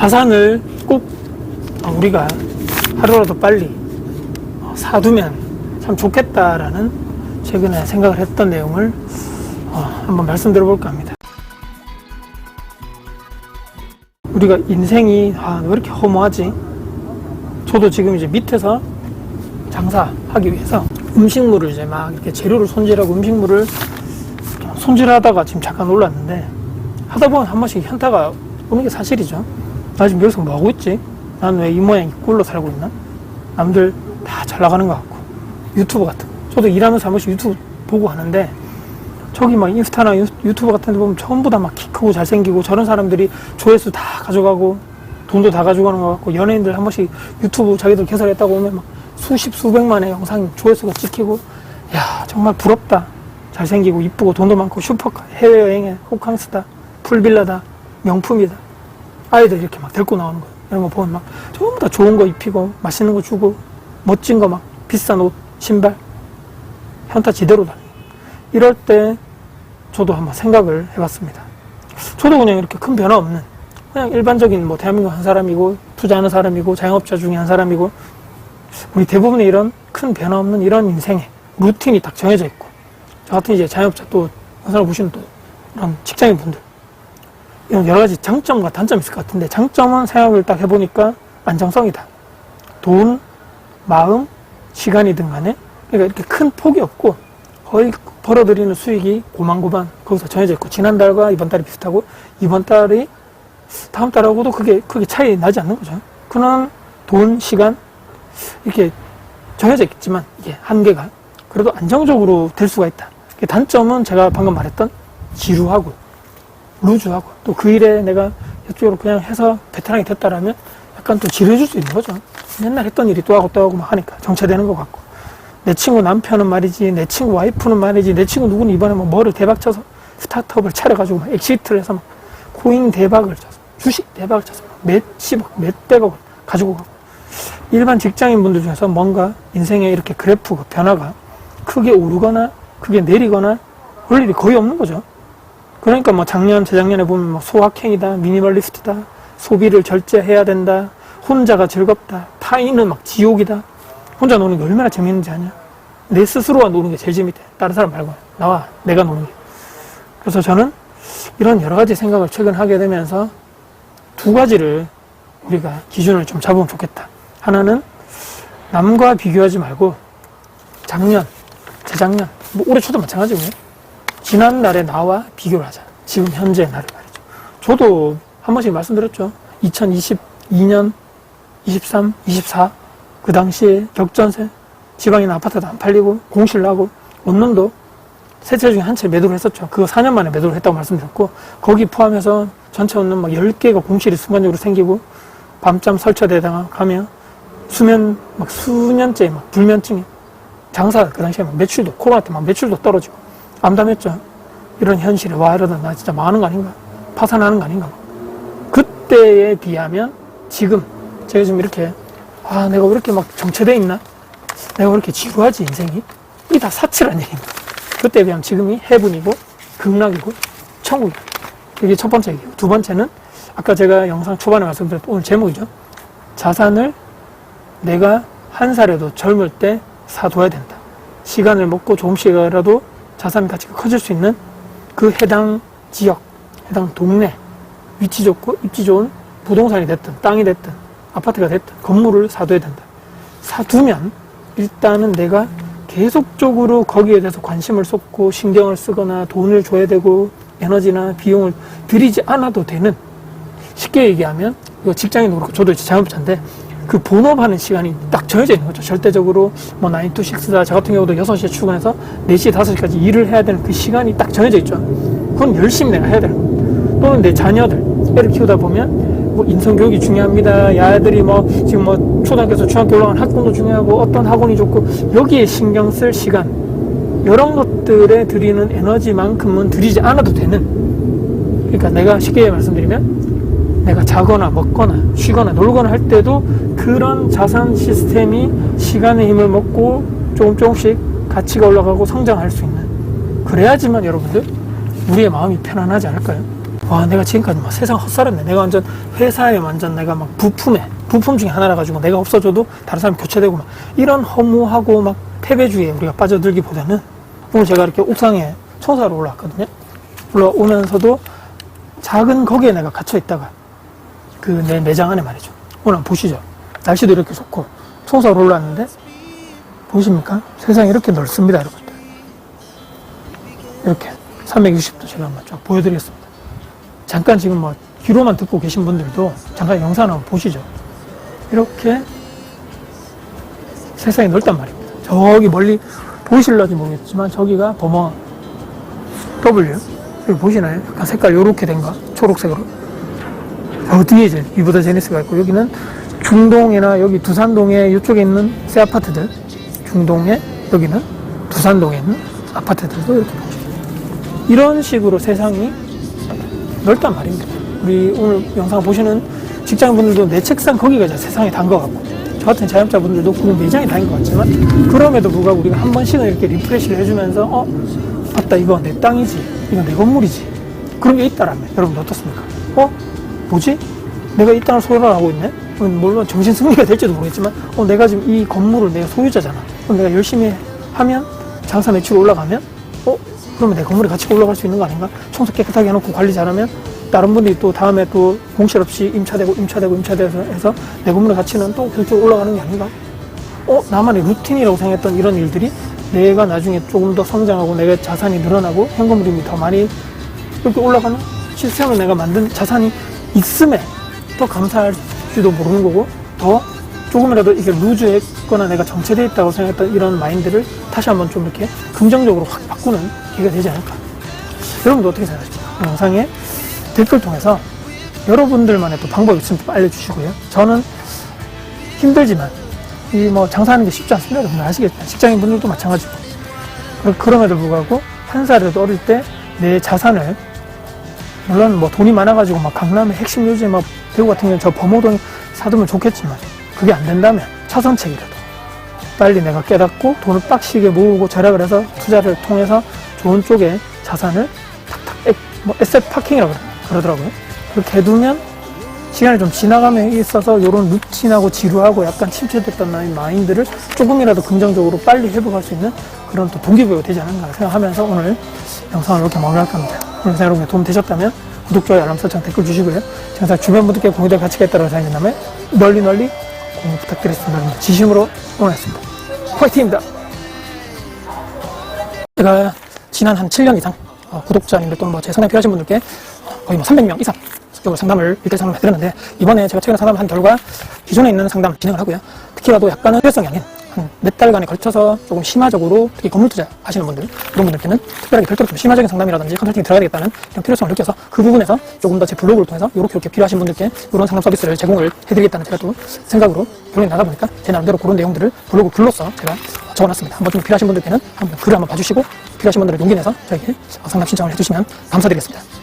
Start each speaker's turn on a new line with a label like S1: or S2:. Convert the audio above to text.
S1: 자산을 꼭 어, 우리가 하루라도 빨리 어, 사두면 참 좋겠다라는 최근에 생각을 했던 내용을 어, 한번 말씀드려볼까 합니다. 우리가 인생이 아, 왜 이렇게 허무하지? 저도 지금 이제 밑에서 장사하기 위해서 음식물을 이제 막 이렇게 재료를 손질하고 음식물을 손질하다가 지금 잠깐 올랐는데 하다 보면 한 번씩 현타가 오는 게 사실이죠. 나 지금 여기서 뭐 하고 있지? 난 왜 이 모양 이 꼴로 살고 있나? 남들 다 잘 나가는 것 같고 유튜브 같은 거. 저도 일하면서 한 번씩 유튜브 보고 하는데 저기 막 인스타나 유- 유튜브 같은 데 보면 전부 다 막 키 크고 잘생기고 저런 사람들이 조회수 다 가져가고 돈도 다 가져가는 것 같고 연예인들 한 번씩 유튜브 자기들 개설했다고 하면 막 수십 수백만의 영상 조회수가 찍히고 야 정말 부럽다 잘생기고 이쁘고 돈도 많고 슈퍼카 해외여행에 호캉스다 풀빌라다 명품이다 아이들 이렇게 막 데리고 나오는 거 이런 거 보면 막 전부 다 좋은 거 입히고 맛있는 거 주고 멋진 거 막 비싼 옷 신발 현타 지대로 다니 이럴 때 저도 한번 생각을 해봤습니다. 저도 그냥 이렇게 큰 변화 없는 그냥 일반적인 뭐 대한민국 한 사람이고 투자하는 사람이고 자영업자 중에 한 사람이고 우리 대부분의 이런 큰 변화 없는 이런 인생에 루틴이 딱 정해져 있고 저 같은 이제 자영업자 또 회사를 보시는 또 이런 직장인 분들 여러 가지 장점과 단점이 있을 것 같은데 장점은 생각을 딱 해보니까 안정성이다. 돈, 마음, 시간이든 간에 그러니까 이렇게 큰 폭이 없고 거의 벌어들이는 수익이 고만고만 거기서 정해져 있고 지난달과 이번 달이 비슷하고 이번 달이 다음 달하고도 그게 크게 차이 나지 않는 거죠. 그런 돈, 시간 이렇게 정해져 있겠지만 이게 한계가 그래도 안정적으로 될 수가 있다. 단점은 제가 방금 말했던 지루하고 루즈하고 또 그 일에 내가 이쪽으로 그냥 해서 베테랑이 됐다라면 약간 또 지루해질 수 있는 거죠. 맨날 했던 일이 또 하고 또 하고 막 하니까 정체되는 것 같고 내 친구 남편은 말이지 내 친구 와이프는 말이지 내 친구 누구는 이번에 뭐 뭐를 대박 쳐서 스타트업을 차려가지고 막 엑시트를 해서 막 코인 대박을 쳐서 주식 대박을 쳐서 막 몇십억 몇백억을 가지고 가고 일반 직장인 분들 중에서 뭔가 인생에 이렇게 그래프 그 변화가 크게 오르거나 크게 내리거나 올 일이 거의 없는 거죠. 그러니까 뭐 작년, 재작년에 보면 뭐 소확행이다, 미니멀리스트다, 소비를 절제해야 된다, 혼자가 즐겁다, 타인은 막 지옥이다. 혼자 노는 게 얼마나 재밌는지 아냐? 내 스스로가 노는 게 제일 재밌대. 다른 사람 말고. 나와, 내가 노는 게. 그래서 저는 이런 여러 가지 생각을 최근 하게 되면서 두 가지를 우리가 기준을 좀 잡으면 좋겠다. 하나는 남과 비교하지 말고 작년, 재작년, 뭐 올해 초도 마찬가지고요. 지난날의 나와 비교를 하자. 지금 현재의 나를 말이죠. 저도 한 번씩 말씀드렸죠. 2022년, 23, 24, 그 당시에 격전세, 지방이나 아파트도 안 팔리고, 공실 나고, 원룸도 세 채 중에 한 채 매도를 했었죠. 그거 4년 만에 매도를 했다고 말씀드렸고, 거기 포함해서 전체 원룸 막 10개가 공실이 순간적으로 생기고, 밤잠 설쳐대다가 가면 수면 막 수년째 막 불면증이 장사 그 당시에 막 매출도 코로나 때 막 매출도 떨어지고 암담했죠. 이런 현실에 와 이러다 나 진짜 망하는 거 아닌가? 파산하는 거 아닌가? 그때에 비하면 지금 제가 지금 이렇게 아 내가 왜 이렇게 막 정체돼 있나? 내가 왜 이렇게 지루하지 인생이? 이게 다 사치란 얘기입니다. 그때에 비하면 지금이 해분이고 극락이고 천국이다. 이게 첫 번째 얘기고 두 번째는 아까 제가 영상 초반에 말씀드렸던 오늘 제목이죠. 자산을 내가 한 살에도 젊을 때 사둬야 된다. 시간을 먹고 조금씩이라도 자산 가치가 커질 수 있는 그 해당 지역, 해당 동네, 위치 좋고 입지 좋은 부동산이 됐든 땅이 됐든 아파트가 됐든 건물을 사둬야 된다. 사두면 일단은 내가 계속적으로 거기에 대해서 관심을 쏟고 신경을 쓰거나 돈을 줘야 되고 에너지나 비용을 들이지 않아도 되는 쉽게 얘기하면 이거 직장인도 그렇고 저도 이제 자영업자인데 그 본업하는 시간이 딱 정해져 있는 거죠. 절대적으로 뭐 9 to 6다. 저 같은 경우도 6시에 출근해서 4시, 5시까지 일을 해야 되는 그 시간이 딱 정해져 있죠. 그건 열심히 내가 해야 되는 거예요. 또는 내 자녀들, 애를 키우다 보면 뭐 인성교육이 중요합니다. 야 애들이 뭐 지금 뭐 초등학교에서 중학교 올라가는 학군도 중요하고 어떤 학원이 좋고 여기에 신경 쓸 시간 이런 것들에 들이는 에너지만큼은 들이지 않아도 되는 그러니까 내가 쉽게 말씀드리면 내가 자거나 먹거나 쉬거나 놀거나 할 때도 그런 자산 시스템이 시간의 힘을 먹고 조금 조금씩 가치가 올라가고 성장할 수 있는 그래야지만 여러분들 우리의 마음이 편안하지 않을까요? 와 내가 지금까지 막 세상 헛살았네 내가 완전 회사에 완전 내가 막 부품에 부품 중에 하나라 가지고 내가 없어져도 다른 사람이 교체되고 막 이런 허무하고 막 패배주의에 우리가 빠져들기보다는 오늘 제가 이렇게 옥상에 청소하러 올라왔거든요 올라오면서도 작은 거기에 내가 갇혀 있다가 그 내 매장 안에 말이죠 오늘 보시죠 날씨도 이렇게 좋고 청소하러 올라왔는데 보이십니까 세상이 이렇게 넓습니다 여러분들 이렇게 360도 제가 한번 쫙 보여드리겠습니다. 잠깐 지금 뭐 귀로만 듣고 계신 분들도 잠깐 영상 한번 보시죠. 이렇게 세상이 넓단 말입니다. 저기 멀리 보이실런지 모르겠지만 저기가 범어 W 여기 보시나요? 약간 색깔 요렇게 된거 초록색으로 저 뒤에 이제 이보다 제니스가 있고 여기는 중동이나 여기 두산동에 이쪽에 있는 새 아파트들 중동에 여기는 두산동에 있는 아파트들도 이렇게 보시죠. 이런 식으로 세상이 넓단 말입니다. 우리 오늘 영상 보시는 직장분들도 내 책상 거기가 세상이 단 것 같고 저 같은 자영업자분들도 그 매장이 다인 것 같지만 그럼에도 불구하고 우리가 한 번씩은 이렇게 리프레시를 해주면서 어 맞다 이거 내 땅이지 이거 내 건물이지 그런 게 있다라면 여러분 어떻습니까? 어 뭐지? 내가 이 땅을 소유를 하고 있네? 어, 물론 정신 승리가 될지도 모르겠지만 어 내가 지금 이 건물을 내가 소유자잖아 그럼 내가 열심히 하면 장사 매출이 올라가면 어 그러면 내 건물이 같이 올라갈 수 있는 거 아닌가? 청소 깨끗하게 해놓고 관리 잘하면 다른 분들이 또 다음에 또 공실 없이 임차되고 임차되고 임차돼서 해서 내 건물의 가치는 또 계속 올라가는 게 아닌가? 어 나만의 루틴이라고 생각했던 이런 일들이 내가 나중에 조금 더 성장하고 내가 자산이 늘어나고 현금흐름이 더 많이 이렇게 올라가는 시스템을 내가 만든 자산이 있음에 더 감사할지도 모르는 거고 더 조금이라도 이게 루즈했거나 내가 정체되어 있다고 생각했던 이런 마인드를 다시 한번 좀 이렇게 긍정적으로 확 바꾸는 기회가 되지 않을까. 여러분도 어떻게 생각하십니까? 영상에 댓글 통해서 여러분들만의 또 방법이 있으면 또 알려주시고요. 저는 힘들지만 이 뭐 장사하는 게 쉽지 않습니다. 여러분 아시겠지만 직장인 분들도 마찬가지고 그럼 그럼에도 불구하고 한 살이라도 어릴 때 내 자산을 물론 뭐 돈이 많아가지고 막 강남의 핵심 요지에 막 대구 같은 경우는 저 범호동 사두면 좋겠지만 그게 안 된다면 차선책이라도 빨리 내가 깨닫고 돈을 빡시게 모으고 절약을 해서 투자를 통해서 좋은 쪽에 자산을 탁탁 에, 뭐 에셋 파킹이라고 그러더라고요. 그렇게 해두면 시간이 좀 지나감에 있어서 이런 루틴하고 지루하고 약간 침체됐던 나의 마인드를 조금이라도 긍정적으로 빨리 회복할 수 있는 그런 또 동기부여가 되지 않은가 생각하면서 오늘 영상을 이렇게 마무리할 겁니다. 영상 여러분께 도움 되셨다면 구독, 좋아요, 알람 설정, 댓글 주시고요. 제가 주변 분들께 공유될 가치가 있다고 생각한다면 널리 널리 공유 부탁드리겠습니다. 진심으로 응원했습니다. 화이팅입니다. 제가 지난 한 7년 이상 어, 구독자님들 또는 뭐제 상담 필요하신 분들께 어, 거의 뭐 300명 이상 적극적으로 상담을 일대 상담을 해드렸는데 이번에 제가 최근에 상담을 한 결과 기존에 있는 상담 진행을 하고요. 특히라도 약간은 필요성이 아닌 한 몇 달간에 걸쳐서 조금 심화적으로 특히 건물 투자 하시는 분들 그런 분들께는 특별하게 별도로 좀 심화적인 상담이라든지 컨설팅이 들어가야 되겠다는 이런 필요성을 느껴서 그 부분에서 조금 더 제 블로그를 통해서 이렇게 이렇게 필요하신 분들께 이런 상담 서비스를 제공을 해드리겠다는 제가 또 생각으로 결론이 나다 보니까 제 나름대로 그런 내용들을 블로그 글로써 제가 적어놨습니다. 한번 좀 필요하신 분들께는 한번 글을 한번 봐주시고 필요하신 분들은 용기 내서 저에게 상담 신청을 해주시면 감사드리겠습니다.